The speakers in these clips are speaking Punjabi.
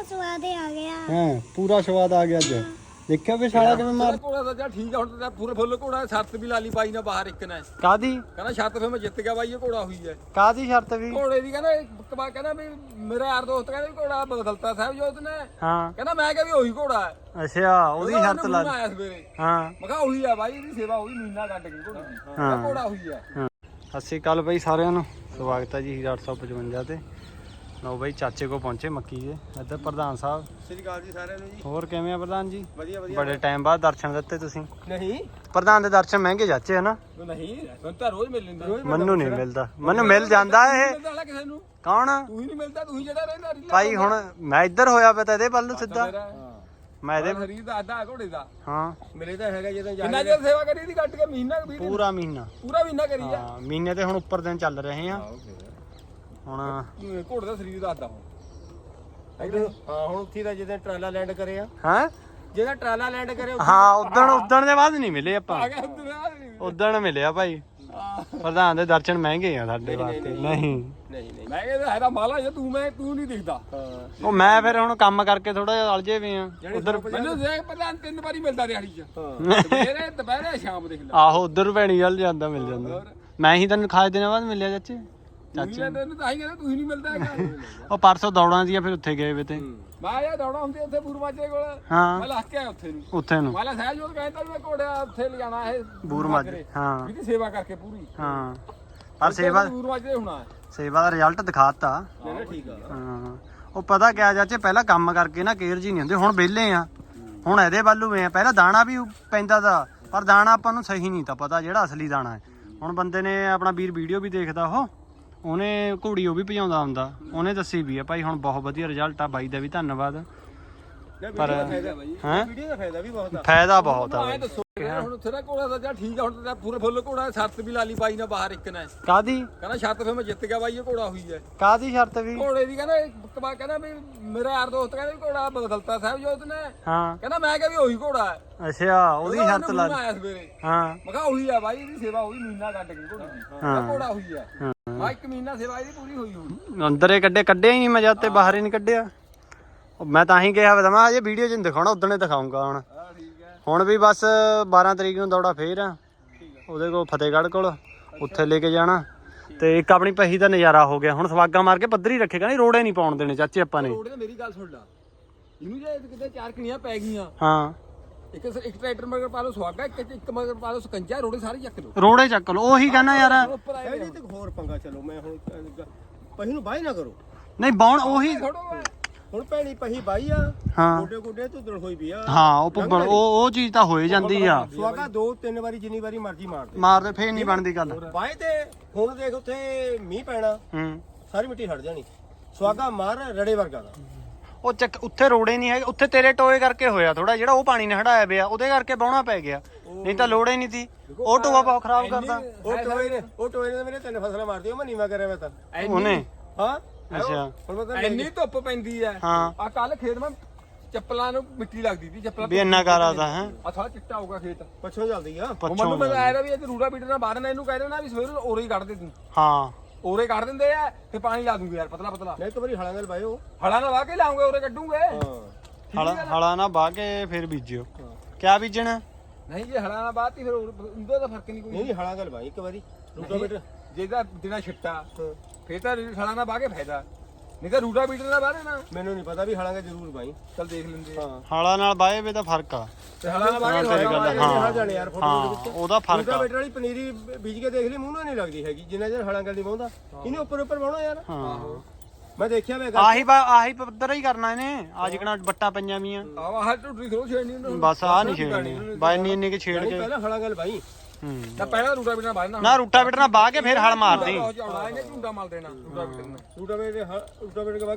ਪੂਰਾ ਸਵਾਦ ਹੀ ਆ ਗਿਆ। ਹਾਂ ਪੂਰਾ ਸਵਾਦ ਆ ਗਿਆ ਅੱਜ। ਦੇਖਿਆ ਵੀ ਸਾਲਾ ਕਿਵੇਂ ਮਾਰ ਘੋੜਾ ਤਾਂ ਜਾ ਠੀਕ ਆ ਹੁਣ ਤਾਂ ਪੂਰੇ ਫੁੱਲ ਘੋੜਾ ਛੱਤ ਵੀ ਲਾਲੀ ਬਾਈ ਨੇ ਬਾਹਰ ਇੱਕ ਨੇ। ਕਾਦੀ ਕਹਿੰਦਾ ਛੱਤ ਫੇ ਮੈਂ ਜਿੱਤ ਗਿਆ ਬਾਈ ਇਹ ਘੋੜਾ ਹੋਈ ਹੈ। ਕਾਦੀ ਸ਼ਰਤ ਵੀ? ਘੋੜੇ ਦੀ ਕਹਿੰਦਾ ਵਾਰ ਕਹਿੰਦਾ ਵੀ ਮੇਰਾ ਯਾਰ ਦੋਸਤ ਕਹਿੰਦਾ ਵੀ ਘੋੜਾ ਬਦਲਤਾ ਸਾਹਿਬ ਜੋਤ ਨੇ। ਹਾਂ। ਕਹਿੰਦਾ ਮੈਂ ਕਿਹਾ ਵੀ ਉਹੀ ਘੋੜਾ ਹੈ। ਅੱਛਾ ਉਹਦੀ ਸ਼ਰਤ ਲਾ ਉਹਨੇ ਆਇਆ ਸਵੇਰੇ। ਹਾਂ। ਮੈਂ ਕਿਹਾ ਉਹੀ ਆ ਬਾਈ ਇਹਦੀ ਸੇਵਾ ਉਹੀ ਮਹੀਨਾ ਕੱਢ ਕੇ ਘੋੜੇ ਦੀ। ਕਹਿੰਦਾ ਘੋੜਾ ਉਹੀ ਆ ਸਤਿ ਸ਼੍ਰੀ ਅਕਾਲ ਬਾਈ ਸਾਰਿਆਂ ਨੂੰ। ਸਵਾਗਤ ਹੈ ਜੀ ਹੀਰਾ 855 ਤੇ। ਲਓ ਬਾਈ ਚਾਚੇ ਕੋ ਪਹੁੰਚੇ ਮੱਕੀ ਦੇ। ਇੱਧਰ ਪ੍ਰਧਾਨ ਸਾਹਿਬ। ਸ੍ਰੀ ਅਕਾਲ ਜੀ ਸਾਰਿਆਂ ਨੂੰ ਜੀ। ਹੋਰ ਕਿਵੇਂ ਆ ਪ੍ਰਧਾਨ ਜੀ? ਵਧੀਆ ਬੜੇ ਟਾਈਮ ਬਾਅਦ ਦਰਸ਼ਨ ਦਿੱਤੇ ਤੁਸੀਂ। ਨਹੀਂ। ਪ੍ਰਧਾਨ ਦੇ ਦਰਸ਼ਨ ਮਹਿੰਗੇ ਜਾਚੇ ਹਨਾ ਨਹੀਂ ਮੈਨੂੰ ਤਾਂ ਰੋਜ਼ ਮਿਲ ਲੈਂਦਾ। ਮੈਨੂੰ ਨਹੀਂ ਮਿਲਦਾ। ਮੈਨੂੰ ਮਿਲ ਜਾਂਦਾ ਇਹ। ਕੌਣ? ਤੂੰ ਹੀ ਨਹੀਂ ਮਿਲਦਾ ਤੂੰ ਹੀ ਜਿਹੜਾ ਰਹਿੰਦਾ ਭਾਈ ਹੁਣ ਮੈਂ ਇੱਧਰ ਹੋਇਆ ਪਿਆ ਤਾਂ ਇਹਦੇ ਵੱਲ ਨੂੰ ਸਿੱਧਾ। ਮੇਰਾ। ਮੈਂ ਇਹਦੇ ਸਰੀਰ ਦਾ ਅੱਧਾ ਘੋੜੇ ਦਾ। ਹਾਂ। ਮਿਲੇ ਤਾਂ ਹੈਗਾ ਜਦੋਂ ਕਿੰਨਾ ਚਿਰ ਸੇਵਾ ਕਰੀ ਦੀ ਕੱਟ ਕੇ ਮਹੀਨਾ? ਪੂਰਾ ਮਹੀਨਾ। ਪੂਰਾ ਮਹੀਨਾ ਕਰੀ ਆ ਮਹੀਨੇ ਤੇ ਹੁਣ ਉੱਪਰ ਦਿਨ ਚੱਲ ਰਹੇ ਆ। ਹੁਣ ਘੋੜੇ ਦਾ ਸਰੀਰ ਦਾ ਅੱਧਾ ਹੁਣ ਹਾਂ ਹੁਣ ਉੱਥੇ ਦਾ ਜਦੋਂ ਟਰਾਲਾ ਲੈਂਡ ਕਰਿਆ ਹਾਂ? ਜਿਹੜਾ ਟਰਾਲਾ ਲੈਂਡ ਕਰਿਆ ਹਾਂ ਉਦਣ ਉਦਣ ਦੇ ਬਾਅਦ ਨਹੀਂ ਮਿਲੇ ਆਪਾਂ। ਆ ਗਿਆ ਨਹੀਂ। ਉਦਣ ਮਿਲਿਆ ਭਾਈ। ਪ੍ਰਧਾਨ ਦੇ ਦਰਸ਼ਨ ਮਹਿੰਗੇ ਆ ਸਾਡੇ ਵਾਸਤੇ। ਨਹੀਂ ਨਹੀਂ। ਨਹੀਂ। ਮੈਂ ਕਹਿੰਦਾ ਹੈਦਾ ਮਾਲਾ ਜੇ ਤੂੰ ਮੈਂ ਤੂੰ ਨਹੀਂ ਦਿਖਦਾ। ਉਹ ਮੈਂ ਫਿਰ ਹੁਣ ਕੰਮ ਕਰਕੇ ਥੋੜਾ ਜਿਹਾ ਅਲਝੇ ਵੀ ਆ। ਉਧਰ ਮੈਨੂੰ ਦੇਖ ਪਤਾ ਤਿੰਨ ਵਾਰੀ ਮਿਲਦਾ ਦਿਹਾੜੀ ਚ। ਸਵੇਰੇ ਦੁਪਹਿਰੇ ਸ਼ਾਮ ਦੇਖ ਲੈ। ਆਹੋ ਉਧਰ ਭੈਣੀ ਵੱਲ ਜਾਂਦਾ ਮਿਲ ਜਾਂਦਾ। ਮੈਂ ਹੀ ਤੈਨੂੰ ਖਾਏ ਦਿਨਾਂ ਬਾਅਦ ਮਿਲਿਆ ਚਾਚੇ। ਤੂੰ ਹੀ ਤੈਨੂੰ ਤਾਂ ਹੀ ਕਹਿੰਦਾ ਤੂੰ ਹੀ ਨਹੀਂ ਮਿਲਦਾ ਹੈਗਾ। ਉਹ ਪਰਸੋਂ ਦੌੜਾਂ ਦੀਆਂ ਫਿਰ ਉੱਥੇ ਗਏ ਵੇ ਤੇ। ਮੈਂ ਦੌੜਾ ਹੁੰਦੀ ਉੱਥੇ ਪੂਰਵਾਜੇ ਕੋਲ। ਹਾਂ। ਮੈਂ ਲੱਗ ਕੇ ਆਇਆ ਉੱਥੇ ਨੂੰ। ਉੱਥੇ ਨੂੰ। ਮਾਲਾ ਸਾਹਿਬ ਜੋਤ ਕਹਿੰਦਾ ਵੀ ਮੈਂ ਘੋੜਿਆ ਉੱਥੇ ਲਿਜਾਣਾ ਇਹ ਬੂਰ ਮਾਜਰੇ ਹਾਂ। ਇਹਦੀ ਸੇਵਾ ਕਰਕੇ ਪੂਰੀ। ਹਾਂ। ਪਰ ਸੇਵਾ ਮਾਜਰੇ ਹੋਣਾ ਹੈ। ਸੇਵਾ ਦਾ ਰਿਜ਼ਲਟ ਦਿਖਾਤਾ। ਨਹੀਂ ਨਾ ਠੀਕ ਆ। ਹਾਂ। ਉਹ ਪਤਾ ਕਿਆ ਚਾਚੇ ਪਹਿਲਾਂ ਕੰਮ ਕਰਕੇ ਨਾ ਕੇਅਰ ਜੀ ਨਹੀਂ ਹੁੰਦੇ ਹੁਣ ਵਿਹਲੇ ਆ। ਹੁਣ ਇਹਦੇ ਵੱਲੋਂ ਵੇ ਆ। ਪਹਿਲਾਂ ਦਾਣਾ ਵੀ ਪੈਂਦਾ ਦਾ ਪਰ ਦਾਣਾ ਆਪਾਂ ਨੂੰ ਸਹੀ ਨਹੀਂ ਤਾਂ ਪਤਾ ਜਿਹੜਾ ਅਸਲੀ ਦਾਣਾ ਹੈ। ਹੁਣ ਬੰਦੇ ਨੇ ਆਪਣਾ ਵੀਰ ਵੀਡੀਓ ਵੀ ਦੇਖਦਾ ਉਹ। ਉਹਨੇ ਘੋੜੀ ਉਹ ਵੀ ਭਜਾਉਂਦਾ ਹੁੰਦਾ। ਉਹਨੇ ਦੱਸੀ ਵੀ ਆ ਭਾਈ ਹੁਣ ਬਹੁਤ ਵਧੀਆ ਰਿਜ਼ਲਟ ਆ, ਬਾਈ ਦਾ ਵੀ ਧੰਨਵਾਦ। ਪਰ ਹੈ? ਵੀਡੀਓ ਦਾ ਫਾਇਦਾ ਵੀ ਬਹੁਤ ਆ। ਫਾਇਦਾ ਬਹੁਤ ਆ ਐ ਦੱਸੋ ਹੁਣ ਤੇਰਾ ਘੋੜਾ ਤਾਂ ਜਾ ਠੀਕ ਆ ਹੁਣ ਤਾਂ ਪੂਰੇ ਫੁੱਲ ਘੋੜਾ ਛੱਤ ਵੀ ਲਾਲੀ ਬਾਈ ਨੇ ਬਾਹਰ ਇੱਕ ਨੇ। ਕਾਦੀ ਕਹਿੰਦਾ ਛੱਤ ਫੇ ਮੈਂ ਜਿੱਤ ਗਿਆ ਬਾਈ ਇਹ ਘੋੜਾ ਹੋਈ ਹੈ। ਕਾਦੀ ਸ਼ਰਤ ਵੀ? ਘੋੜੇ ਦੀ ਕਹਿੰਦਾ ਇੱਕ ਵਾਰ ਕਹਿੰਦਾ ਵੀ ਮੇਰਾ ਯਾਰ ਦੋਸਤ ਕਹਿੰਦਾ ਵੀ ਘੋੜਾ ਬਦਲਤਾ ਸਾਹਿਬ ਜੋਤ ਨੇ। ਹਾਂ। ਕਹਿੰਦਾ ਮੈਂ ਕਿਹਾ ਵੀ ਉਹੀ ਘੋੜਾ ਹੈ। ਅੱਛਾ ਉਹਦੀ ਉਹਦਾ ਸ਼ਰਤ ਲਾ ਉਹਨੇ ਮੈਨੂੰ ਆਇਆ ਸਵੇਰੇ। ਹਾਂ। ਮੈਂ ਕਿਹਾ ਉਹੀ ਆ ਬਾਈ ਇਹਦੀ ਸੇਵਾ ਉਹੀ ਮਹੀਨਾ ਕੱਢ ਕੇ ਘੋੜੇ ਦੀ। ਕਹਿੰਦਾ ਘੋੜਾ ਹੋਈ ਆ ਹਾਂ। ਮੈਂ ਇੱਕ ਮਹੀਨਾ ਸੇਵਾ ਇਹਦੀ ਪੂਰੀ ਹੋਈ ਹੋਈ ਅੰਦਰੇ ਕੱਢੇ ਕੱਢਿਆ ਹੀ ਨਹੀਂ ਮੈਂ ਜਦ ਤੇ ਬਾਹਰ ਹੀ ਨਹੀਂ ਕੱਢਿਆ। ਮੈਂ ਤਾਂ ਹੀ ਕਿਹਾ ਵਾ ਮੈਂ ਅਜੇ ਵੀਡੀਓ 'ਚ ਨਹੀਂ ਦਿਖਾਉਣਾ ਉਦੋਂ ਹੀ ਦਿਖਾਉਂਗਾ ਹੁਣ। ਹਾਂ ਠੀਕ ਹੈ। ਹੁਣ ਵੀ ਬਸ 12 ਤਰੀਕ ਨੂੰ ਦੌੜਾ ਫੇਰ ਆ। ਉਹਦੇ ਕੋਲ ਫਤਿਹਗੜ੍ਹ ਕੋਲ ਉੱਥੇ ਲੈ ਕੇ ਜਾਣਾ। ਤੇ ਇੱਕ ਆਪਣੀ ਪਹੀ ਦਾ ਨਜ਼ਾਰਾ ਹੋ ਗਿਆ। ਹੁਣ ਸਵਾਗਾ ਮਾਰ ਕੇ ਪੱਧਰੀ ਰੱਖੇਗਾ ਨਹੀਂ ਰੋੜੇ ਨਹੀਂ ਪਾਉਣ ਦੇਣੇ ਚਾਚੇ ਆਪਾਂ ਨੇ। ਰੋੜੇ ਤੇ ਮੇਰੀ ਗੱਲ ਸੁਣ ਲਾ। ਇਹਨੂੰ ਜੇ ਕਿਤੇ ਚਾਰ ਕਣੀਆਂ ਪੈ ਗਈਆਂ। ਹਾਂ। ਇੱਕ ਇੱਕ ਟਰੈਕਟਰ ਮਗਰ ਪਾ ਲਓ ਸੁਹਾਗਾ ਇੱਕ ਇੱਕ ਮਗਰ ਪਾ ਲਓ ਸਕੰਜਾ ਰੋੜੇ ਸਾਰੇ ਚੱਕ ਲਓ ਰੋੜੇ ਚੱਕ ਲੋ ਉਹੀ ਕਹਿੰਦਾ ਯਾਰ। ਉੱਪਰ ਆਏ ਇਹਦੇ ਤੇ ਹੋਰ ਪੰਗਾ ਚਲੋ ਮੈਂ ਹੁਣ ਪਹੀ ਨੂੰ ਬਾਈ ਨਾ ਕਰੋ। ਨਹੀਂ ਬੌਣ ਉਹੀ ਹੁਣ ਭੈਣੀ ਪਹੀ ਬਾਈ ਆ। ਹਾਂ। ਗੋਡੇ ਗੋਡੇ ਧੁੱਦੜ ਹੋਈ ਵੀ ਆ। ਹਾਂ ਉਹ ਭੁੱਬਲ ਉਹ ਉਹ ਚੀਜ਼ ਤਾਂ ਹੋਏ ਜਾਂਦੀ ਆ। ਸੁਆਗਾ ਦੋ ਤਿੰਨ ਵਾਰੀ ਜਿੰਨੀ ਵਾਰੀ ਮਰਜ਼ੀ ਮਾਰ ਦੇ। ਮਾਰਦੇ ਫੇਰ ਨਹੀਂ ਬਣਦੀ ਗੱਲ। ਬਾਈ ਤੇ ਹੁਣ ਦੇਖ ਉੱਥੇ ਮੀਂਹ ਪੈਣਾ। ਹੂੰ। ਸਾਰੀ ਮਿੱਟੀ ਹਟ ਜਾਣੀ। ਸੁਆਗਾ ਮਾਰ ਰੜੇ ਵਰਗਾ ਦਾ। ਉਹ ਚੱਕ ਉੱਥੇ ਰੋੜੇ ਨਹੀਂ ਹੈਗੇ। ਉੱਥੇ ਤੇਰੇ ਟੋਏ ਕਰਕੇ ਹੋਇਆ ਥੋੜਾ ਜਿਹੜਾ ਉਹ ਪਾਣੀ ਨੇ ਹਟਾਇਆ ਪਿਆ ਉਹਦੇ ਕਰਕੇ ਬਾਉਣਾ ਪੈ ਗਿਆ। ਨਹੀਂ ਤਾਂ ਲੋੜੇ ਨਹੀਂ ਸੀ। ਉਹ ਟੋਆ ਬਹੁਤ ਖਰਾਬ ਕਰਦਾ। ਉਹ ਟੋਏ ਨੇ ਉਹ ਟੋਏ ਨੇ ਮੇਰੇ ਤਿੰਨ ਫਸਲਾਂ ਮਾਰਦੀ ਉਹ ਮੈਂ ਨੀਵਾ ਕਰਿਆ ਮੈਂ ਤਾਂ। ਉਹਨੇ? ਹਾਂ? ਅੱਛਾ। ਹੁਣ ਮੈਂ ਤਾਂ ਇੰਨੀ ਧੁੱਪ ਪੈਂਦੀ ਹੈ। ਹਾਂ। ਆ ਕੱਲ ਖੇਤ ਮੈਂ ਚੱਪਲਾਂ ਨੂੰ ਮਿੱਟੀ ਲੱਗਦੀ ਸੀ ਚੱਪਲਾਂ ਵੀ ਇੰਨਾ ਕਾਰਾ ਦਾ ਹੈ। ਆ ਸਾਰਾ ਚਿੱਟਾ ਹੋਊਗਾ ਖੇਤ। ਪੱਛੋਂ ਚੱਲਦੀ ਆ। ਉਹ ਪੱਛੋਂ ਮੈਨੂੰ ਮੈਂ ਆਇਆ ਵੀ ਇਹ ਰੂੜਾ ਬੀਟਣਾ ਬਾਹਰ ਨਾ ਇਹਨੂੰ ਕਹਿ ਦੇਣਾ ਵੀ ਸਵੇਰ ਨੂੰ ਔਰੇ ਹੀ ਕੱਢ ਦੇ ਤੂੰ। ਹਾਂ। ਔਰੇ ਕੱਢ ਦਿੰਦੇ ਆ ਤੇ ਪਾਣੀ ਲਾ ਦੂੰਗੇ ਯਾਰ ਪਤਲਾ ਪਤਲਾ। ਮੈਂ ਇੱਕ ਵਾਰੀ ਹਲਾਂ ਨਾਲ ਬਾਇਓ ਹਲਾ ਨਾ ਵਾ ਕੇ ਲਾਉਂਗੇ ਔਰੇ ਕੱਢੂਗੇ। ਹਾਂ। ਹਲਾ ਹਲਾ ਨਾ ਬਾਹ ਕੇ ਫਿਰ ਬੀਜਿਓ। ਕਿਆ ਬੀਜਣਾ? ਨਹੀਂ ਜੇ ਹਲਾ ਨਾ ਬਾਤੀ ਫਿਰ ਉਹਦਾ ਤਾਂ ਫ਼ਰਕ ਨਹੀਂ ਨਹੀਂ ਕੋਈ। ਨਹੀਂ ਹਲਾਂ ਨਾਲ ਬਾਈ ਇੱਕ ਵਾਰੀ। ਰੂਟਾਵੇਟਰ ਜਿਹਦਾ ਦਿਨਾ ਛਿੱਟਾ ਫੇਰ ਤਾਂ ਹਲਾ ਨਾ ਬਾਹ ਕੇ ਫਾਇਦਾ। ਨਹੀਂ ਤਾਂ ਰੂੜਾ ਬੀਟਣਾ ਬਾਹਰ ਨਾ। ਮੈਨੂੰ ਨਹੀਂ ਪਤਾ ਵੀ ਹਲਾਂਗਾ ਜ਼ਰੂਰ ਬਾਈ। ਚੱਲ ਦੇਖ ਲੈਂਦੇ ਆ। ਹਾਂ। ਹਲਾ ਨਾਲ ਬਾਹੇ ਵੇ ਤਾਂ ਫ਼ਰਕ ਆ। ਤੇ ਹਲਾ ਨਾ ਬਾਹ ਤੇਰੀ ਗੱਲ ਹਾਂ ਜਾਣੇ ਯਾਰ ਫੋਟੋ ਹਾਂ ਉਹਦਾ ਫ਼ਰਕ ਆ। ਰੂਟਾਵੇਟਰ ਵਾਲੀ ਪਨੀਰੀ ਬੀਜ ਕੇ ਦੇਖ ਲਈ ਮੂੰਹ ਨਾਲ ਨਹੀਂ ਲੱਗਦੀ ਹੈਗੀ ਜਿੰਨਾ ਚਿਰ ਹਲਾਂ ਗੱਲ ਨਹੀਂ ਇਹਨੇ ਉੱਪਰ ਉੱਪਰ ਪਾਉਣਾ ਯਾਰ। ਹਾਂ। ਮੈਂ ਦੇਖਿਆ ਵੇ ਆਹੀ ਬਾ ਆਹੀ ਪੱਧਰ ਹੀ ਕਰਨਾ ਇਹਨੇ। ਅੱਜ ਕਿਹੜਾ ਬੱਟਾਂ ਪਈਆਂ ਵੀਆਂ। ਆਹ ਆਹ ਟੁੱਟੀ ਥਰੋ ਛੇੜਨੀ ਉਹਨੂੰ। ਬਸ ਆ ਨਹੀਂ ਛੇੜਨੀ। ਬਾਈ ਇੰਨੀ ਇੰਨੀ ਕਿ ਛੇੜ ਕੇ ਪਹਿਲਾਂ ਹਲਾਂ ਗੱਲ ਬਾਈ। ਤਾਂ ਪਹਿਲਾਂ ਰੂੜਾ ਬੀਟਣਾ ਬਾਹਰ ਨਾ ਨਾ ਰੂਟਾ ਬਿਟਣਾ ਬਾਹ ਕੇ ਫਿਰ ਹਲ ਮਾਰਦੀ। ਇਹਨੇ ਝੁੰਡਾ ਮਲ ਦੇਣਾ ਬੀਟਣਾ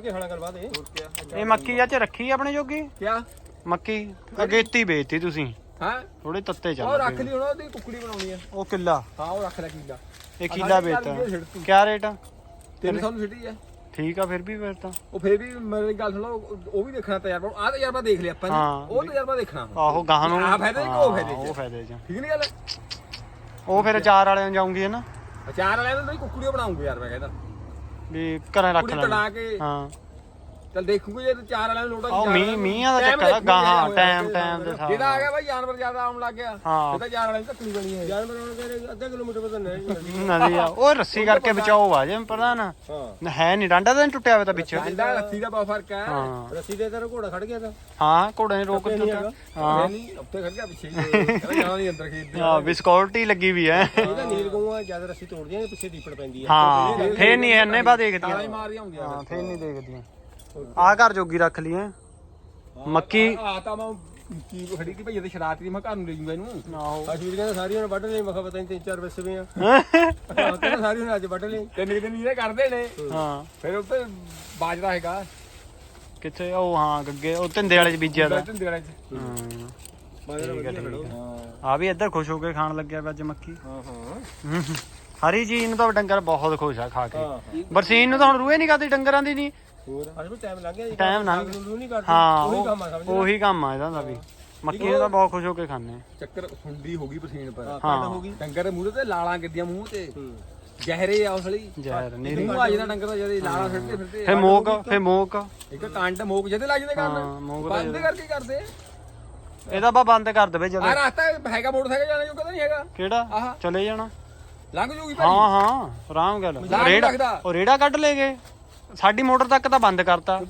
ਕੇ ਕੇ ਹਲਾਂ ਇਹ ਹੋਰ ਕੀ ਇਹ ਮੱਕੀ ਜਾਂ ਚ ਰੱਖੀ ਆਪਣੇ ਜੋਗੀ? ਕਿਆ? ਮੱਕੀ ਅਗੇਤੀ ਵੇਚਤੀ ਤੁਸੀਂ। ਹਾਂ? ਥੋੜੇ ਤੱਤੇ ਉਹ ਚੱਲ ਰੱਖ ਲਈ ਹੁਣ ਉਹਦੀ ਕੁੱਕੜੀ ਬਣਾਉਣੀ ਆ। ਉਹ ਕਿੱਲਾ। ਹਾਂ ਉਹ ਰੱਖ ਲੈ ਕੀਲਾ। ਇਹ ਕਿੱਲਾ ਵੇਚਤਾ। ਕਿਆ ਰੇਟ ਆ? 300 ਨੂੰ ਸਿੱਟੀ ਆ। ਠੀਕ ਆ ਫਿਰ ਵੀ ਫਿਰ ਤਾਂ। ਉਹ ਫੇਰ ਵੀ ਮੇਰੀ ਗੱਲ ਸੁਣੋ ਉਹ- ਉਹ ਵੀ ਦੇਖਣਾ ਤਜਰਬਾ। ਆਹ ਤਜਰਬਾ ਦੇਖ ਲਿਆ ਆਪਾਂ। ਨੇ ਉਹ ਤਜਰਬਾ ਦੇਖਣਾ। ਆਹੋ ਗਾਹਾਂ ਨੂੰ। ਆਹ ਫਾਇਦੇ ਉਹ ਫਾਇਦੇ ਉਹ ਫਾਇਦੇ ਚ। ਠੀਕ ਨਹੀਂ ਗੱਲ? ਉਹ ਫਿਰ ਚਾਰ ਵਾਲਿਆਂ ਨੂੰ ਜਾਉਂਗੀ ਨਾ? ਅਚਾਰ ਵਾਲਿਆਂ ਨੂੰ ਨਹੀਂ ਕੁੱਕੜੀ ਬਣਾਉਂਗੇ ਯਾਰ ਮੈਂ ਕਹਿੰਦਾ। ਵੀ ਘਰਾਂ ਰੱਖ ਕੁੜੀ ਲੈਣਾ ਤੜਾ ਕੇ ਹਾਂ। ਚੱਲ ਦੇਖੂਗੇ ਜੇ ਚਾਰ ਵਾਲਿਆਂ ਨੂੰ ਲੋਟਾ ਉਹ ਮੀਂਹ ਮੀਂਹਾਂ ਦਾ ਚੱਕਰ ਆ ਗਾਹਾਂ ਟਾਈਮ ਟਾਈਮ ਦੇ ਹਿਸਾਬ ਜਿਹਦਾ ਆ ਗਿਆ ਬਾਈ ਜਾਨਵਰ ਜ਼ਿਆਦਾ ਆਉਣ ਲੱਗ ਗਿਆ ਹਾਂ। ਇਹ ਤਾਂ ਚਾਰ ਵਾਲਿਆਂ ਨੂੰ ਧੱਕਣੀ ਬਣੀ ਹੈ। ਜਾਨਵਰ ਆਉਣ ਕਰੇ ਅੱਧਾ ਕਿਲੋਮੀਟਰ ਪਤਾ ਨਹੀਂ ਨਦੀ ਆ ਉਹ ਰੱਸੀ ਕਰਕੇ ਬਚਾਓ ਆ ਜੇ ਪਤਾ ਨਾ ਹਾਂ ਹੈ ਨਹੀਂ ਡਾਂਡਾ ਤਾਂ ਟੁੱਟਿਆ ਹੋਇਆ ਤਾਂ ਵਿੱਚ ਡੰਡਾ ਰੱਸੀ ਦਾ ਬਹੁਤ ਫ਼ਰਕ ਹੈ। ਹਾਂ। ਰੱਸੀ ਦੇ ਤੇਰਾ ਘੋੜਾ ਖੜ ਗਿਆ ਤਾਂ। ਹਾਂ ਘੋੜੇ ਨੇ ਰੋਕ ਦਿੱਤਾ। ਹਾਂ। ਨਹੀਂ ਉੱਤੇ ਖੜ ਗਿਆ ਪਿੱਛੇ। ਕਹਿੰਦਾ ਜਾਣਾ ਨਹੀਂ ਅੰਦਰ ਖੇਤ ਦੇ ਹਾਂ ਵਿਸਕੋਰਟੀ ਲੱਗੀ ਵੀ ਹੈ। ਇਹ ਤਾਂ ਨੀਲ ਗਊਆਂ ਜਦ ਰੱਸੀ ਤੋੜਦੀਆਂ ਨੇ ਪਿੱਛੇ ਦੀਪੜ ਪੈਂਦੀ ਆ ਹਾਂ ਫੇਰ ਨਹੀਂ ਐਨੇ ਬਾ ਤਾਲਾ ਹੀ ਦੇਖਦੀਆਂ ਮਾਰਦੀਆਂ ਹੁੰਦੀਆਂ ਹਾਂ ਫੇਰ ਨਹੀਂ ਦੇਖਦੀਆਂ। ਆ ਘਰ ਜੋਗੀ ਰੱਖ ਲਈ ਹੈ ਮੱਕੀ। ਆ ਤਾਂ ਮੈਂ ਕੀ ਖੜੀ ਸੀ ਭਈਆ ਤੇ ਸ਼ਰਾਰਤੀ ਮੈਂ ਘਰ ਨੂੰ ਲੈ ਜੂਗਾ ਇਹਨੂੰ। ਆਹੋ। ਆ ਸ਼ੀਰ ਕਹਿੰਦਾ ਸਾਰੀਆਂ ਨੇ ਵੱਢ ਲਈ ਮੈਂ ਕਿਹਾ ਪਤਾ ਨਹੀਂ ਤਿੰਨ ਚਾਰ ਵਸੇ ਵੀ ਆ। ਹਾਂ ਕਹਿੰਦਾ ਸਾਰੀਆਂ ਨੇ ਅੱਜ ਵੱਢ ਲਈ ਤਿੰਨ ਦਿਨ ਇਹ ਕਰਦੇ ਨੇ। ਹਾਂ। ਫਿਰ ਉੱਤੇ ਬਾਜਦਾ ਹੈਗਾ। ਕਿੱਥੇ? ਉਹ ਹਾਂ ਗੱਗੇ ਉਹ ਤਿੰਦੇ ਵਾਲੇ ਚ ਬੀਜਿਆ ਦਾ। ਧੰਦੇ ਵਾਲੇ ਚ। ਹਾਂ। ਬਾਜਰਾ ਵਧੀਆ ਖੜੋ। ਹਾਂ ਆ ਵੀ ਇੱਧਰ ਖੁਸ਼ ਹੋ ਕੇ ਖਾਣ ਲੱਗਿਆ ਵਾ ਅੱਜ ਮੱਕੀ। ਹਾਂ ਹਾਂ। ਹਰੀ ਚੀਜ਼ ਨੂੰ ਤਾਂ ਡੰਗਰ ਬਹੁਤ ਖੁਸ਼ ਆ ਖਾ ਕੇ। ਬਰਸੀਨ ਨੂੰ ਤਾਂ ਹੁਣ ਰੂਹੇ ਨਹੀਂ ਕਰਦੀ ਡੰਗਰਾਂ ਦੀ ਨਹੀਂ ਹੋਰ? ਅੱਜ ਵੀ ਟਾਈਮ ਲੰਘ ਗਿਆ ਜੀ। Time ਲੰਘ ਨੂੰ ਨਹੀਂ ਕੱਢਦੇ ਹਾਂ ਉਹੀ ਉਹ- ਕੰਮ ਆ ਸਮਝ ਉਹੀ ਕੰਮ ਆ ਇਹਦਾ ਦਾ ਵੀ। ਮੱਕੀ ਨੂੰ ਤਾਂ ਬਹੁਤ ਖੁਸ਼ ਹੋ ਕੇ ਖਾਂਦੇ ਚੱਕਰ ਸੁੰਡੀ ਹੋ ਗਈ ਪਸੀਨ ਪਰ। ਹਾਂ ਹਾਂ। ਕੱਢ ਹੋ ਗਈ। ਡੰਗਰ ਦੇ ਮੂੰਹ ਤੇ ਲਾਲਾਂ ਗਿੱਦੀਆਂ ਮੂੰਹ ਤੇ। ਹੂੰ। ਜ਼ਹਿਰੇ ਆ ਉਸਲੀ ਜ਼ਹਿਰ ਨੀਰੀ। ਮੂੰਹ ਆ ਜਾਂਦਾ ਡੰਗਰ ਦਾ ਜਦੇ ਲਾਲਾਂ ਫਿਰਦੇ ਫਿਰਦੇ ਫੇ ਮੋਕ ਫੇ ਮੋਕ। ਇੱਕ ਕੰਡ ਮੋਕ ਜਦੇ ਲੱਗ ਜਾਂਦੇ ਹਾਂ, ਕਰਨ ਮੋਕ ਤਾਂ ਬੰਦ ਕਰਕੇ ਕਰਦੇ ਇਹਦਾ ਬਾ ਬੰਦ ਕਰ ਦੇਵੇ ਜਦੋਂ। ਆ ਰਸਤਾ ਹੈਗਾ ਮੋਟਰਸਾਈਕਲ ਜਾਣੇ ਜੋ ਕਦਾ ਨਹੀਂ ਹੈਗਾ। ਕਿਹੜਾ? ਆਹ। ਚਲੇ ਜਾਣਾ। ਲੰਘ ਜੂਗੀ ਭਾਈ ਹਾਂ ਹਾਂ ਆਰਾਮ ਗੱਲ। ਰੇੜਾ। ਉਹ ਰੇੜਾ ਕੱਢ ਲੈ ਗਏ ਸਾਡੀ ਮੋਟਰ ਤੱਕ ਤਾਂ ਬੰਦ ਕਰਤਾ।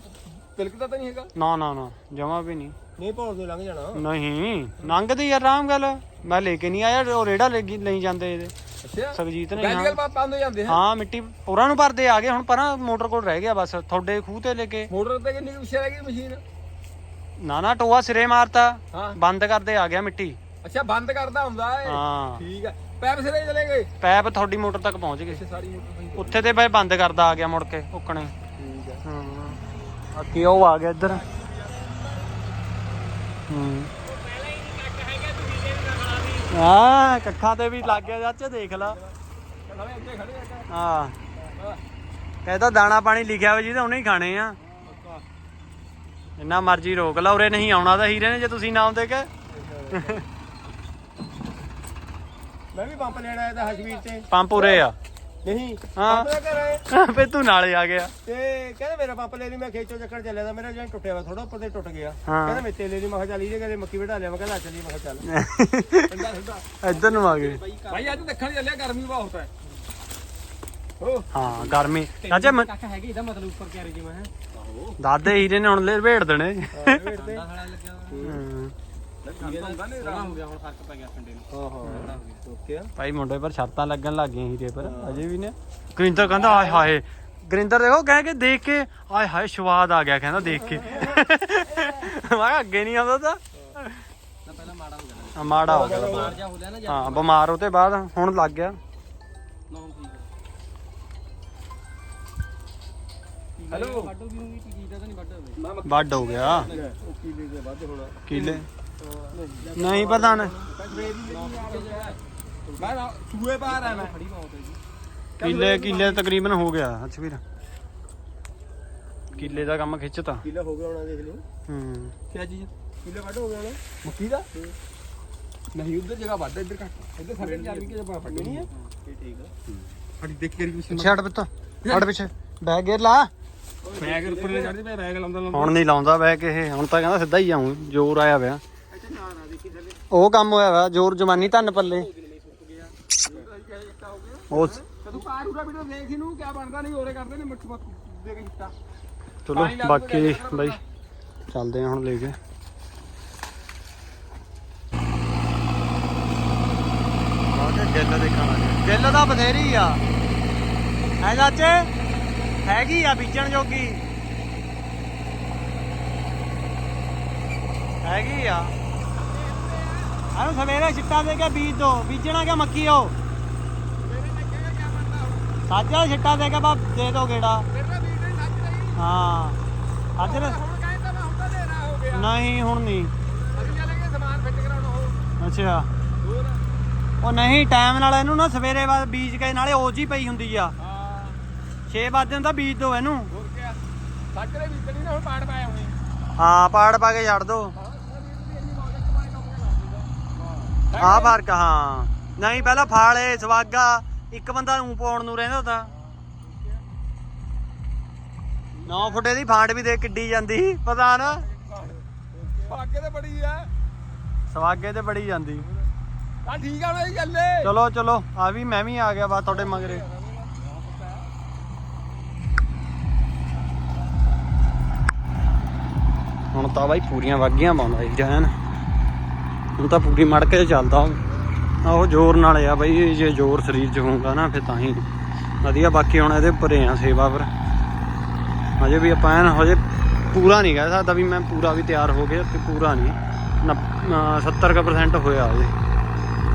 ਤਿਲਕਦਾ ਤਾਂ ਨਹੀਂ ਹੈਗਾ? ਨਾ ਨਾ ਨਾ ਜਮਾ ਵੀ ਨਹੀਂ। ਨਹੀਂ ਭੌਲ ਤੋਂ ਲੰਘ ਜਾਣਾ। ਨਹੀਂ ਲੰਘਦੀ ਯਾਰ ਆਰਾਮ ਗੱਲ। ਮੈਂ ਲੈ ਕੇ ਨਹੀਂ ਆਇਆ ਉਹ ਰੇੜਾ ਲੈ ਲਈ ਜਾਂਦੇ ਇਹਦੇ। ਅੱਛਾ। ਨੇ ਹਾਂ। ਗੈਲ ਬੰਦ ਹੋ ਜਾਂਦੇ ਹੈ ਹਾਂ ਮਿੱਟੀ ਪੂਰਾ ਨੂੰ ਭਰਦੇ ਆ ਗਏ ਹੁਣ ਪਰਾਂ ਮੋਟਰ ਕੋਲ ਰਹਿ ਗਿਆ ਬਸ ਤੁਹਾਡੇ ਖੂਹ ਤੇ ਲੈ ਕੇ। ਮੋਟਰ ਤੇ ਕਿੰਨੀ ਕੁ ਪਿੱਛੇ ਰਹਿ ਗਈ ਮਸ਼ੀਨ? ਨਾ ਨਾ ਟੋਆ ਸਿਰੇ ਮਾਰਤਾ। ਬੰਦ ਕਰਦੇ ਆ ਗਿਆ ਮਿੱਟੀ। ਅੱਛਾ ਬੰਦ ਕਰਦਾ ਹੁੰਦਾ ਏ ਹਾਂ। ਠੀਕ ਹੈ ਪੈਪ ਸਿਰੇ ਚਲੇ ਗਏ। ਪੈਪ ਤੁਹਾਡੀ ਮੋਟਰ ਤੱਕ ਪਹੁੰਚ ਗਏ। ਅੱਛਾ ਸਾਰੀ ਮੋਟਰ ਸਹੀ ਉੱਥੇ ਤੇ ਬਈ ਬੰਦ ਕਰਦਾ ਆ ਗਿਆ ਮੁੜ ਕੇ ਉੱਕਣੇ। ਠੀਕ ਹੈ ਹਾਂ। ਬਾਕੀ ਉਹ ਆ ਗਿਆ ਇੱਧਰ। ਹੂੰ। ਆ ਕੱਖਾਂ ਤੇ ਵੀ ਲੱਗ ਗਿਆ ਚਾਚਾ ਦੇਖ ਲਾ। ਖੜੇ ਆ ਹਾਂ। ਕਹਿੰਦਾ ਦਾਣਾ ਪਾਣੀ ਲਿਖਿਆ ਹੋਇਆ ਜਿਹਦੇ ਉਹਨੇ ਹੀ ਖਾਣੇ ਆ। ਜਿੰਨਾ ਮਰਜ਼ੀ ਰੋਕ ਲਾ ਉਰੇ ਨਹੀਂ ਆਉਣਾ ਤਾਂ ਹੀਰੇ ਨੇ ਜੇ ਤੁਸੀਂ ਨਾ ਆਉਂਦੇ ਕਿ। ਮੈਂ ਵੀ ਪੰਪ ਲੈਣ ਆਇਆ ਤਾਂ ਹਸ਼ਵੀਰ ਤੇ। ਪੰਪ ਉਰੇ ਆ। ਨਹੀਂ ਹਾਂ। ਪੰਪ ਲੈ ਆਏ। ਫੇ ਤੂੰ ਨਾਲੇ ਆ ਗਿਆ। ਤੇ ਕਹਿੰਦੇ ਮੇਰਾ ਪੰਪ ਲੈ ਲਈ ਮੈਂ ਖੇਚੋ ਚੱਕਰ ਚੱਲਿਆ ਤਾਂ ਮੇਰਾ ਜਨ ਟੁੱਟਿਆ ਵਾ ਥੋੜਾ ਉੱਪਰ ਤੇ ਟੁੱਟ ਗਿਆ। ਹਾਂ। ਕਹਿੰਦਾ ਮੈਂ ਤੇਲੇ ਦੀ ਮੈਂ ਕਿਹਾ ਚੱਲ ਇਹਦੇ ਘਰੇ ਮੱਕੀ ਵਢਾ ਲਿਆ ਮੈਂ ਕਿਹਾ ਲੈ ਚੱਲੀ ਮੈਂ ਕਿਹਾ ਚੱਲ। ਠੰਡਾ ਠੰਡਾ ਇੱਧਰ ਨੂੰ ਆ ਗਏ। ਭਾਈ ਅੱਜ ਦੇਖਣ ਚੱਲਿਆ ਗਰਮੀ ਬਹੁਤ ਹੈ। ਹੋ ਹਾਂ ਗਰਮੀ। ਚਾਚਾ ਮੈਂ ਕਾਕਾ ਹੈਗੇ ਇਹਦਾ ਮਤਲਬ ਉੱਪਰ ਕਿਆ ਰਹੀ ਮੈਂ ਦਾਦੇ ਹੀਰੇ ਨੇ ਹੁਣ ਲੈ ਭੇੜ ਦੇਣੇ। ਵੇਟ ਤੇ ਹੂੰ। ਹੋ ਹਾਂ ਓਕੇ ਆ ਭਾਈ ਮੁੰਡੇ ਪਰ ਸ਼ਰਤਾਂ ਲੱਗਣ ਲੱਗ ਗਈਆਂ ਹੀਰੇ ਪਰ ਅਜੇ ਵੀ ਨੇ। ਗਰਿੰਦਰ ਕਹਿੰਦਾ ਆਏ ਹਾਏ। ਗਰਿੰਦਰ ਦੇਖੋ ਕਹਿ ਕੇ ਦੇਖ ਕੇ ਆਏ ਹਾਏ ਸਵਾਦ ਆ ਗਿਆ ਕਹਿੰਦਾ ਦੇਖ ਕੇ। ਮੈਂ ਕਿਹਾ ਅੱਗੇ ਨਹੀਂ ਆਉਂਦਾ ਤਾਂ। ਪਹਿਲਾਂ ਮਾੜਾ ਹੋ ਗਿਆ ਆ, ਮਾੜਾ ਹੋ ਗਿਆ। ਮਾਰ ਜਾ ਹੋ ਗਿਆ ਨਾ ਹਾਂ ਬਿਮਾਰ ਉਹ ਤੇ ਬਾਅਦ ਹੁਣ ਲੱਗ ਗਿਆ। ਨਾਮ ਠੀਕ ਹੈਲੋ। ਵੱਡੋ ਵੀ ਨੂੰ ਵੀ ਕੀ ਦਾ ਤਾਂ ਨਹੀਂ ਵੱਡਾ ਹੋਵੇ ਵੱਡ ਹੋ ਗਿਆ। ਉਹ ਕੀਲੇ ਦੇ ਵੱਧ ਹੋਣਾ ਕਿਲੇ। ਨਹੀਂ ਪਤਾ ਨਾ। ਮੈਂ ਨਾ ਸੂਏ ਬਾਹਰ ਆ ਮੈਂ। ਖੜੀ ਬਹੁਤ ਹੈ ਜੀ ਕਿਲੇ ਕਿਲੇ ਤਕਰੀਬਨ ਹੋ ਗਿਆ ਅੱਛਾ ਵੀਰ ਕਿਲੇ ਦਾ ਕੰਮ ਖਿੱਚਤਾ। ਕੀਲਾ ਹੋ ਗਿਆ ਹੋਣਾ ਦੇਖ ਲਿਓ। ਹੂੰ। ਕਿਆ ਚੀਜ਼? ਕੀਲਾ ਵੱਡ ਹੋ ਗਿਆ ਹੋਣਾ। ਮੱਕੀ ਦਾ? ਨਹੀਂ ਉਧਰ ਜਗ੍ਹਾ ਵੱਧ ਇੱਧਰ ਘੱਟ। ਇੱਧਰ ਸਾਰੇ ਚਾਰ ਕੇ ਜਗ੍ਹਾ ਫੜੀ ਨਹੀਂ ਹੈ ਇਹ ਠੀਕ ਆ। ਫੜੀ ਦੇਖ ਕੇ ਮਸ਼ੀਨ ਹਟ ਪਿੱਤੋ ਹਟ ਪਿੱਛੇ। ਬੈਗ ਗੇਰ ਲਾ। ਬੈਗ ਉੱਪਰ ਲੈ ਚੜਦੀ ਬੈਗ ਲਾਉਂਦਾ ਹੁਣ ਨਹੀਂ ਲਾਉਂਦਾ ਬੈਗ ਇਹ ਹੁਣ ਤਾਂ ਕਹਿੰਦਾ ਸਿੱਧਾ ਹੀ ਆਉਂ ਜ਼ੋਰ ਆਇਆ ਪਿਆ। ਉਹ ਕੰਮ ਹੋਇਆ ਵਾ ਜ਼ੋਰ ਜਵਾਨੀ ਧੰਨ ਪੱਲੇ। ਉਹ ਤੂੰ ਕਾਰ ਉਰਾ ਵੀਡੀਓ ਦੇਖ ਇਹਨੂੰ ਕਿਆ ਬਣਦਾ ਨਹੀਂ ਹੋਰੇ ਕਰਦੇ ਨੇ ਮਿੱਠੂ ਦੇ ਕੇ ਹਿੱਟਾ। ਚਲੋ ਬਾਕੀ ਬਾਈ। ਚੱਲਦੇ ਆ ਹੁਣ ਲੈ ਕੇ। ਬਾਕੀ ਗਿੱਲ ਦੇਖਣ ਲੱਗੇ ਗਿੱਲ ਦਾ ਬਥੇਰੀ ਆ। ਹੈ ਚਾਚੇ ਹੈਗੀ ਆ ਬੀਜਣ ਜੋਗੀ। ਹੈਗੀ ਆ। ਆਨੂੰ ਸਵੇਰੇ ਛਿੱਟਾ ਦੇ ਕੇ ਬੀਜ ਦੋ ਬੀਜਣਾ ਕਿ ਮੱਕੀ ਹੋ ਸਾਜਾ ਛਿੱਟਾ ਦੇ ਕੇ ਬਾ ਦੇ ਦੋ ਗੇੜਾ। ਹਾਂ। ਅੱਜ ਹੋ ਨਹੀਂ ਹੁਣ ਨਹੀਂ। ਅੱਛਾ। ਉਹ ਨਹੀਂ ਟਾਈਮ ਨਾਲ ਇਹਨੂੰ ਨਾ ਸਵੇਰੇ ਬਾਅਦ ਬੀਜ ਕੇ ਨਾਲੇ ਓਜ ਹੀ ਪਈ ਹੁੰਦੀ ਆ। ਹਾਂ 6 ਵਜੇ ਦਾ ਬੀਜ ਦੋ ਇਹਨੂੰ। ਹੋਰ ਕਿਆ? ਸੱਜਰੇ ਕਣੀ ਨਾ ਹੁਣ ਪਾੜ ਪਾਇਆ ਹੋਣੀ। ਹਾਂ ਪਾੜ ਪਾ ਕੇ ਛੱਡ ਦੋ। ਆ ਫ਼ਰਕ ਹਾਂ। ਨਹੀਂ ਪਹਿਲਾਂ ਫਾਲੇ ਸਵਾਗਾ ਇੱਕ ਬੰਦਾ ਨੂੰ ਪਾਉਣ ਨੂੰ ਰਹਿੰਦਾ ਤਾਂ। 9 ਫੁੱਟੇ ਦੀ ਫਾਂਟ ਵੀ ਦੇ ਕਿੱਡੀ ਜਾਂਦੀ ਪਤਾ ਨਾ ਪਾਕੇ ਤੇ ਬੜੀ ਆ। ਸਵਾਗੇ ਤੇ ਬੜੀ ਜਾਂਦੀ। ਆ ਠੀਕ ਆ ਬਈ ਚੱਲੇ। ਚਲੋ ਚਲੋ ਆ ਵੀ ਮੈਂ ਵੀ ਆ ਗਿਆ ਬਾ ਤੁਹਾਡੇ ਮਗਰੇ। ਹੁਣ ਤਾਂ ਬਾਈ ਪੂਰੀਆਂ ਵਾਗੀਆਂ ਪਾਉਂਦਾ ਇਹ ਜੈਨ ਹੁਣ ਤਾਂ ਪੂਰੀ ਮੜ ਕੇ ਚੱਲਦਾ ਆ ਉਹ ਜ਼ੋਰ ਨਾਲ ਆ ਬਾਈ ਜੇ ਜ਼ੋਰ ਸਰੀਰ 'ਚ ਹੋਊਗਾ ਨਾ, ਫਿਰ ਤਾਂ ਹੀ। ਵਧੀਆ, ਬਾਕੀ ਹੁਣ ਇਹਦੇ ਉੱਪਰ ਆ ਸੇਵਾ ਪਰ ਹਜੇ ਵੀ ਆਪਾਂ ਐਨ, ਹਜੇ ਪੂਰਾ ਨਹੀਂ ਕਹਿ ਸਕਦਾ ਵੀ ਮੈਂ ਪੂਰਾ ਵੀ ਤਿਆਰ ਹੋ ਗਿਆ ਤੇ ਪੂਰਾ ਨਹੀਂ। 70% ਹੋਇਆ ਹਜੇ।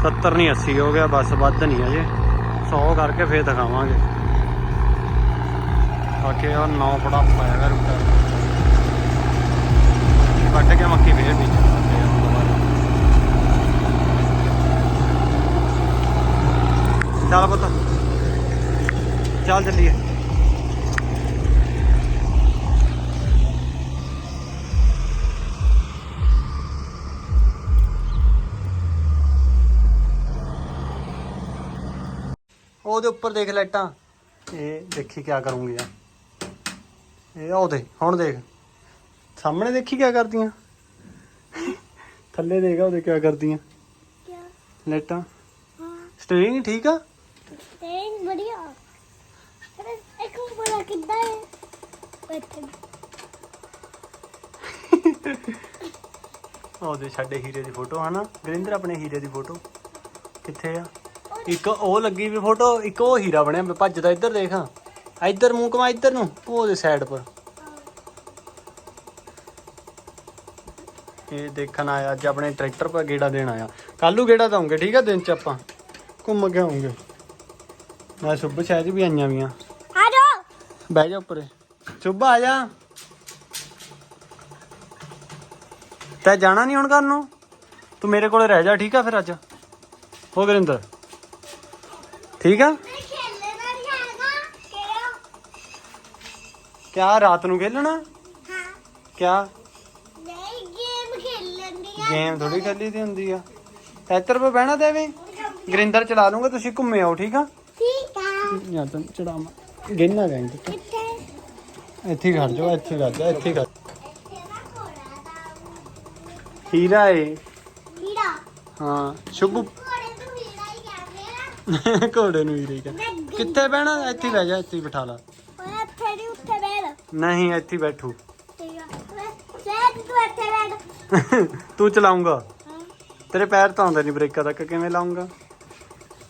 70 ਨਹੀਂ 80 ਹੋ ਗਿਆ, ਬਸ ਵੱਧ ਨਹੀਂ ਅਜੇ 100 ਕਰਕੇ ਫੇਰ ਦਿਖਾਵਾਂਗੇ। ਬਾਕੀ ਉਹ 9 ਫੜਾ ਪਾਇਆ ਕਰ ਉੱਪਰ ਵੱਟ ਕੇ ਮੱਕੀ ਫੇਰ ਵਿੱਚ ਪਾਉਂਦੇ ਆ ਦੁਬਾਰਾ। ਚੱਲ ਪੁੱਤ ਨਾਲ ਚੱਲੀਏ। ਉਹਦੇ ਉੱਪਰ ਦੇਖ ਲਾਈਟਾਂ। ਇਹ ਦੇਖੀ ਕਿਆ ਕਰੂੰਗੀ ਆ। ਇਹ ਉਹਦੇ ਹੁਣ ਦੇਖ। ਸਾਹਮਣੇ ਦੇਖੀ ਕਿਆ ਕਰਦੀਆਂ? ਥੱਲੇ ਦੇਖ ਉਹਦੇ ਕਿਆ ਕਰਦੀਆਂ? ਲਾਈਟਾਂ। ਸਟੀਅਰਿੰਗ ਠੀਕ ਆ? ਸਟੀਅਰਿੰਗ ਵਧੀਆ। ਭਲਾ ਕਿੱਦਾਂ ਸਾਡੇ ਹੀਰੇ ਦੀ ਫੋਟੋ ਹਨਾ? ਗਰਿੰਦਰ ਆਪਣੇ ਹੀਰੇ ਦੀ ਫੋਟੋ। ਕਿੱਥੇ ਆ? ਇੱਕ ਉਹ ਲੱਗੀ ਵੀ ਫੋਟੋ ਇੱਕ ਉਹ ਹੀਰਾ ਬਣਿਆ। ਵੀ ਭੱਜਦਾ ਇੱਧਰ ਦੇਖ। ਇੱਧਰ ਮੂੰਹ ਕਮਾ ਇੱਧਰ ਨੂੰ। ਉਹਦੇ ਸਾਈਡ ਪਰ। ਇਹ ਦੇਖਣ ਆਇਆ ਅੱਜ ਆਪਣੇ ਟਰੈਕਟਰ ਪਰ ਗੇੜਾ ਦੇਣ ਆਇਆ। ਕੱਲੂ ਗੇੜਾ ਦਵਾਂਗੇ ਠੀਕ ਆ ਦਿਨ ਚ ਆਪਾਂ। ਘੁੰਮ ਕੇ ਆਉਂਗੇ। ਮੈਂ ਸੁਬਹ ਸ਼ਾਇਦ ਵੀ ਆਈਆਂ ਵੀ ਆ ਬਹਿ ਜਾ ਉੱਪਰ। ਚੁੱਭਾ ਆ ਜਾ। ਤੈ ਜਾਣਾ ਨਹੀਂ ਹੁਣ ਘਰ ਨੂੰ? ਤੂੰ ਮੇਰੇ ਕੋਲੇ ਰਹਿ ਜਾ ਠੀਕ ਆ ਫਿਰ ਅੱਜ? ਹੋ ਗਰਿੰਦਰ। ਠੀਕ ਆ? ਕਿਆ ਰਾਤ ਨੂੰ ਖੇਲਣਾ? ਹਾਂ ਕਿਆ? ਨਹੀਂ ਗੇਮ ਖੇਲਣ ਦੀ ਆ ਗੇਮ ਥੋੜੀ ਖੇਲੀ ਦੀ ਹੁੰਦੀ ਆ। ਇੱਧਰ ਪੇ ਬਹਿਣਾ ਦੇਵੇਂ ਗਰਿੰਦਰ ਚਲਾ ਲੂੰਗਾ ਤੁਸੀਂ ਘੁੰਮੇ ਆਓ ਠੀਕ ਆ? ਠੀਕ ਆ। ਯਾਰ ਤੈਨੂੰ ਚੜਾਵਾਂ। ਗਿੰਨਾ ਗੈਂਗ ਇੱਥੇ ਖੜ ਜਾ ਇੱਥੇ ਖੜ ਜਾ ਇੱਥੇ ਖੜ ਹੀਰਾ ਏ। ਹੀਰਾ ਹਾਂ ਸ਼ੁਭੂ। ਘੋੜੇ ਨੂੰ ਹੀਰੇ ਕਾ ਕਿੱਥੇ ਬਹਿਣਾ? ਇੱਥੇ ਬਹਿ ਜਾ ਇੱਥੇ ਬਿਠਾ ਲਾ। ਨਹੀਂ ਇੱਥੇ ਬੈਠੂ। ਤੂੰ ਚਲਾਉਂਗਾ ਤੇਰੇ ਪੈਰ ਤਾਂ ਆਉਂਦੇ ਨਹੀਂ ਬ੍ਰੇਕਾਂ ਤੱਕ ਕਿਵੇਂ ਲਾਉਂਗਾ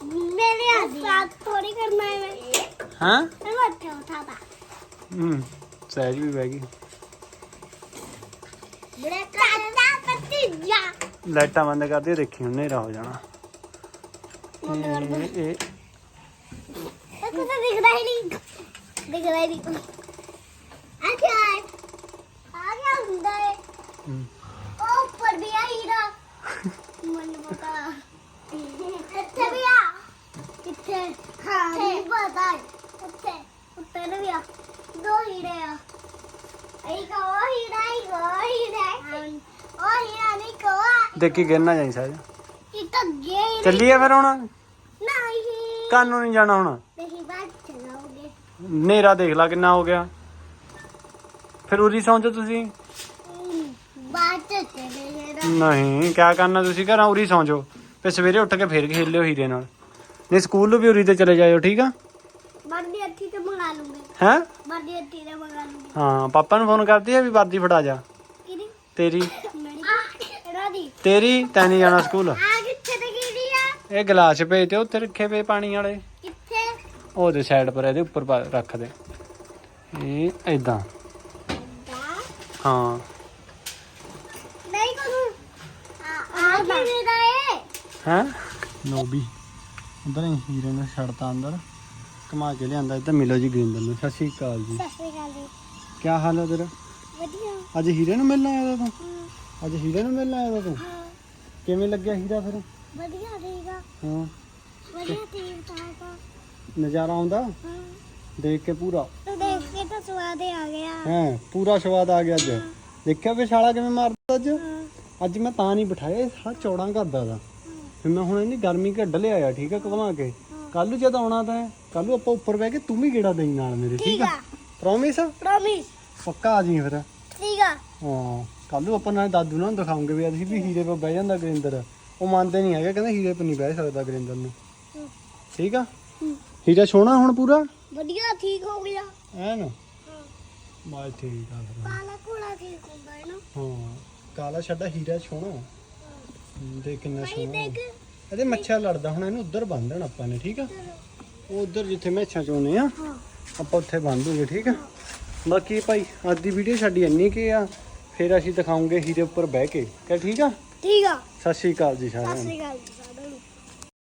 ਮੇਰੇ ਹੱਥ ਥੋੜੀ ਕਰਨਾ ਹੈ। ਹਾਂ? ਮੈਂ ਉੱਥੇ ਉਠਾਦਾ ਹੂੰ। ਸਹਿਜ ਵੀ ਬਹਿ ਗਈ। ਬੜਾ ਕਾਲਾ ਪਤੀਜਾ ਲਾਈਟਾਂ ਬੰਦ ਕਰ ਦਿਓ ਦੇਖੀ ਹੁਣ ਹਨੇਰਾ ਹੋ ਜਾਣਾ। ਇਹ- ਇਹ ਇਹ ਕੁਝ ਦਿਖਦਾ ਹੀ ਨਹੀਂ। ਦਿਖਦਾ ਹੀ ਨਹੀਂ। ਅੱਛਾ ਆ ਗਿਆ ਹੁੰਦਾ ਹੈ। ਹਮ। ਉਹ ਉੱਪਰ ਵੀ ਆ ਹੀਰਾ ਮੈਨੂੰ ਪਤਾ। ਇੱਥੇ ਵੀ ਆ। ਕਿੱਥੇ ਹਾਂ ਨਹੀਂ ਪਤਾ ਇੱਥੇ। ਉੱਤੇ ਵੀ ਆ। ਦੋ ਹੀਰੇ ਆ। ਦੇਖੀ ਗਿਰ ਜਾਈ ਸਹਿਜ ਇਹ ਤਾਂ ਗੇ ਚੱਲੀਏ ਫਿਰ ਹੁਣ? ਨਹੀਂ ਕਾਨੂੰ ਨਹੀਂ ਜਾਣਾ ਹੁਣ? ਨਹੀਂ ਬਾਅਦ ਚਲਾਓਗੇ ਹਨੇਰਾ ਦੇਖ ਲਾ ਕਿੰਨਾ ਹੋ ਗਿਆ। ਫਿਰ ਉਰੀ ਸੌਂ ਜਾਓ ਤੁਸੀਂ। ਬਾਅਦ ਚ ਚਲੇ ਨਹੀਂ, ਕਿਆ ਕਰਨਾ ਤੁਸੀਂ? ਘਰਾਂ ਉਰੀ ਸੌਂ ਜਾਓ। ਫਿਰ ਸਵੇਰੇ ਉੱਠ ਕੇ ਫੇਰ ਖੇਲ ਲਿਓ ਹੀਰੇ ਨਾਲ। ਨਹੀਂ, ਸਕੂਲ ਨੂੰ ਵੀ ਉਰੀ ਤੇ ਚਲੇ ਜਾਇਓ, ਠੀਕ ਆ? ਵਰਦੀ ਅੱਠੀ ਤੇ ਮੰਗਾ ਲੂੰਗੀ। ਹੈ? ਵਰਦੀ ਅੱਠੀ ਤੇ ਮੰਗਾ ਲੂੰਗੀ। ਹਾਂ ਪਾਪਾ ਨੂੰ ਫੋਨ ਕਰਦੀ ਆ ਵੀ ਵਰਦੀ ਫੜਾ ਜਾ। ਕਿਹਦੀ? ਤੇਰੀ। ਮੇਰੀ। ਤੇਰੀ ਤੈਂ ਨਹੀਂ ਜਾਣਾ ਸਕੂਲ। ਆ ਕਿੱਥੇ ਤੇ ਕਿਹਦੀ ਆ? ਇਹ ਗਲਾਸ ਭੇਜ ਤੇ ਉੱਥੇ ਰੱਖੇ ਪਏ ਪਾਣੀ ਵਾਲੇ। ਕਿੱਥੇ? ਉਹਦੇ ਸਾਈਡ ਪਰ ਇਹਦੇ ਉੱਪਰ ਪਾ- ਰੱਖ ਦੇ। ਇਹ ਐਦਾਂ ਹਾਂ। ਨਹੀਂ ਕਰੂ ਆ ਆ ਕਿਵੇਂ ਦਾ ਏ ਹੈ? ਨੋਬੀ। ਉਧਰ ਹੀ ਹੀਰੇ ਨੂੰ ਛੱਡਤਾ ਅੰਦਰ। ਕਮਾ ਕੇ ਲਿਆਂਦਾ ਇੱਧਰ ਮਿਲੋ ਜੀ ਗਰਿੰਦਰ ਨੂੰ ਸਤਿ ਸ਼੍ਰੀ ਅਕਾਲ ਜੀ। ਸਤਿ ਸ਼੍ਰੀ ਅਕਾਲ ਜੀ। ਕੀ ਹਾਲ ਹੈ ਤੇਰਾ? ਵਧੀਆ। ਅੱਜ ਹੀਰੇ ਨੂੰ ਮਿਲਣ ਆਇਆ ਤਾ? ਅੱਜ ਹੀਰੇ ਨੂੰ ਮਿਲਣ ਆਇਆ ਤਾ? ਕਿਵੇਂ ਲੱਗਿਆ ਹੀਰਾ ਫਿਰ? ਵਧੀਆ ਠੀਕਾ ਹਾਂ। ਵਧੀਆ ਠੀਕ ਠਾਕ ਆ। ਨਜ਼ਾਰਾ ਆਉਂਦਾ? ਹਾਂ। ਦੇਖ ਕੇ ਪੂਰਾ? ਦੇਖ ਕੇ ਤਾਂ ਸਵਾਦ ਆ ਗਿਆ। ਹੈ ਪੂਰਾ ਸਵਾਦ ਆ ਗਿਆ ਅੱਜ। ਦੇਖਿਆ ਵੀ ਕਿਵੇਂ ਮਾਰਦਾ ਅੱਜ? ਅੱਜ ਮੈਂ ਤਾਂ ਨਹੀਂ ਬਿਠਾਇਆ ਇਹ ਸਾਰਾ ਚੌੜਾਂ ਕਰਦਾ ਦਾ ਫਿਰ ਮੈਂ ਹੁਣ ਇਹਨੀ ਗਰਮੀ ਕੱਢ ਲਿਆਇਆ ਠੀਕ ਆ ਘੁਮਾ ਕੇ। ਕੱਲ ਨੂੰ ਜਦ ਆਉਣਾ ਤਾਂ ਕੱਲ ਨੂੰ ਆਪਾਂ ਉੱਪਰ ਬਹਿ ਕੇ ਤੂੰ ਵੀ ਗੇੜਾ ਦੇਈ ਨਾਲ ਮੇਰੇ ਠੀਕ ਆ? ਪ੍ਰੋਮਿਸ ਪ੍ਰੋਮਿਸ ਪੱਕਾ ਆ ਜੀ ਫਿਰ। ਠੀਕ ਆ। ਹਾਂ ਕੱਲ ਨੂੰ ਆਪਾਂ ਨਾਲ ਦਾਦੂ ਨਾਲ ਦਿਖਾਉਂਗੇ ਵੀ ਅਸੀਂ ਵੀ ਹੀਰੇ 'ਤੇ ਬਹਿ ਜਾਂਦਾ ਗਰਿੰਦਰ। ਉਹ ਮੰਨਦੇ ਨਹੀਂ ਹੈਗੇ ਕਹਿੰਦੇ ਹੀਰੇ 'ਤੇ ਨਹੀਂ ਬਹਿ ਸਕਦਾ ਗਰਿੰਦਰ ਨੂੰ। ਠੀਕ ਆ। ਹੀਰਾ ਸੋਹਣਾ ਹੁਣ ਪੂਰਾ? ਵਧੀਆ ਠੀਕ ਹੋ ਗਿਆ। ਐਨ? ਬਾਈ ਠੀਕ ਆ ਫਿਰ। ਕਾਲਾ ਕੋਲਾ ਠੀਕ ਹੁੰਦਾ ਹੈ ਨਾ। ਹਾਂ ਕਾਲਾ ਛੱਡਾ ਹੀਰਾ ਸੋਹਣਾ। ਹੂੰ, ਦੇਖ ਕਿੰਨਾ ਸੋਹਣਾ। ਦੇਖ। ਇਹਦੇ ਮੱਛਰ ਲੜਦਾ ਹੁਣ ਇਹਨੂੰ ਉੱਧਰ ਬੰਨ ਦੇਣਾ ਆਪਾਂ ਨੇ ਠੀਕ ਆ? ਉਹ ਉੱਧਰ ਜਿੱਥੇ ਮੈਛਾਂ ਚੋਨੇ ਆ ਆਪਾਂ ਉੱਥੇ ਬੰਨ ਦੂਗੇ ਠੀਕ ਆ? ਬਾਕੀ ਭਾਈ ਅੱਜ ਦੀ ਵੀਡੀਓ ਸਾਡੀ ਇੰਨੀ ਕੀ ਆ ਫਿਰ ਅਸੀਂ ਦਿਖਾਉਂਗੇ ਹੀਰੇ ਉੱਪਰ ਬਹਿ ਕੇ ਕਿ ਠੀਕ ਆ? ਠੀਕ ਆ। ਸਤਿ ਸ਼੍ਰੀ ਅਕਾਲ ਜੀ ਸਤਿ ਸਾਰਿਆਂ ਨੂੰ। ਸ੍ਰੀ ਅਕਾਲ ਜੀ ਸਾਰਿਆਂ ਨੂੰ।